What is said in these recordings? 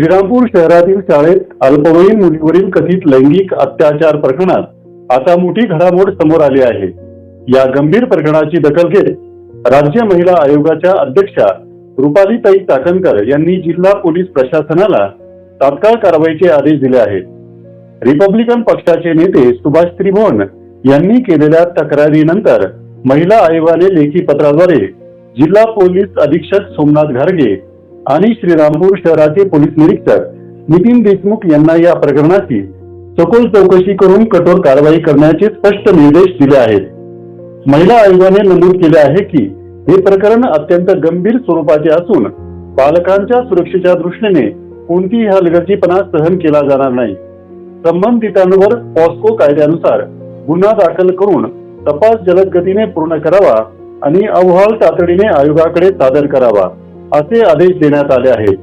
श्रीरामपूर शहरातील शाळेत अल्पवयीन मुलीवरील कथित लैंगिक अत्याचार प्रकरणात आता मोठी घडामोड समोर आली आहे. या गंभीर प्रकरणाची दखल घेत राज्य महिला आयोगाच्या अध्यक्षा रुपालीताई चाकणकर यांनी जिल्हा पोलीस प्रशासनाला तात्काळ कारवाईचे आदेश दिले आहेत. रिपब्लिकन पक्षाचे नेते सुभाष त्रिभुवन यांनी केलेल्या तक्रारीनंतर महिला आयोगाने लेखी पत्राद्वारे जिल्हा पोलीस अधीक्षक सोमनाथ घारगे आणि श्रीरामपूर शहराचे पोलीस निरीक्षक नितीन देशमुख यांना या प्रकरणाची सखोल चौकशी करून कठोर कारवाई करण्याचे स्पष्ट निर्देश दिले आहेत. महिला आयोगाने नमूद केले आहे की हे प्रकरण अत्यंत गंभीर स्वरूपाचे असून बालकांच्या सुरक्षेच्या दृष्टीने कोणतीही हलगर्जीपणा सहन केला जाणार नाही. संबंधितांवर पॉस्को कायद्यानुसार गुन्हा दाखल करून तपास जलद गतीने पूर्ण करावा आणि अहवाल तातडीने आयोगाकडे सादर करावा. असे आदेश देण्यात आले आहेत.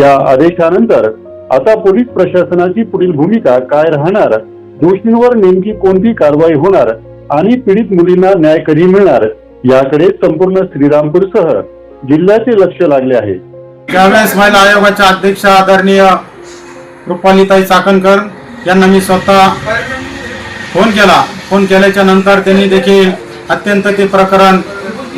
या आदेशानंतर आता पोलीस प्रशासनाची पुढील भूमिका काय राहणार दोषींवर नेमकी कोणती कारवाई होणार आणि पीडित मुलींना न्याय कधी मिळणार याकडे संपूर्ण श्रीरामपूरसह जिल्ह्याचे लक्ष लागले आहे. त्यावेळेस महिला आयोगाच्या अध्यक्ष आदरणीय रुपालीताई चाकणकर यांना मी स्वतः फोन केला. फोन केल्याच्यानंतर त्यांनी देखील अत्यंत ते प्रकरण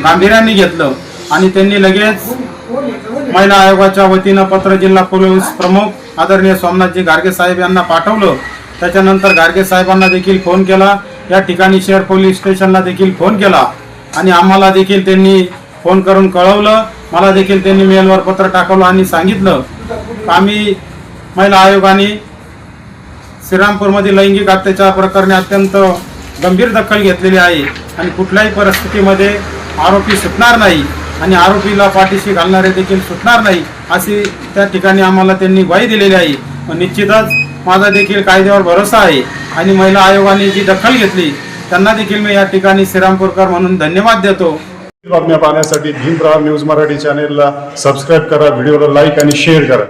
गांभीर्याने घेतलं आणि त्यांनी लगेच महिला आयोगाच्या वतीनं पत्र जिल्हा पोलीस प्रमुख आदरणीय सोमनाथजी गार्गे साहेब यांना पाठवलं. त्याच्यानंतर गारगे साहेबांना देखील फोन केला. या ठिकाणी शहर पोलीस स्टेशनला देखील फोन केला. आणि आम्हाला देखील त्यांनी फोन करून कळवलं. मला देखील त्यांनी मेलवर पत्र टाकवलं आणि सांगितलं. आम्ही महिला आयोगाने श्रीरामपूरमध्ये लैंगिक अत्याचार प्रकरणी अत्यंत गंभीर दखल घेतलेली आहे. आणि कुठल्याही परिस्थितीमध्ये आरोपी सुटणार नाही. आणि आरोपीला पाठीशी घालणारे देखील सुटणार नाही अशी त्या ठिकाणी आम्हाला त्यांनी ग्वाही दिलेली आहे. निश्चितच माझा देखील कायद्यावर भरोसा आहे आणि महिला आयोगाने जी दखल घेतली त्यांना देखील मी या ठिकाणी श्रीरामपूरकर म्हणून धन्यवाद देतो. बातम्या पाहण्यासाठी भीमराव न्यूज मराठी चॅनेलला सबस्क्राईब करा व्हिडिओला लाईक आणि शेअर करा.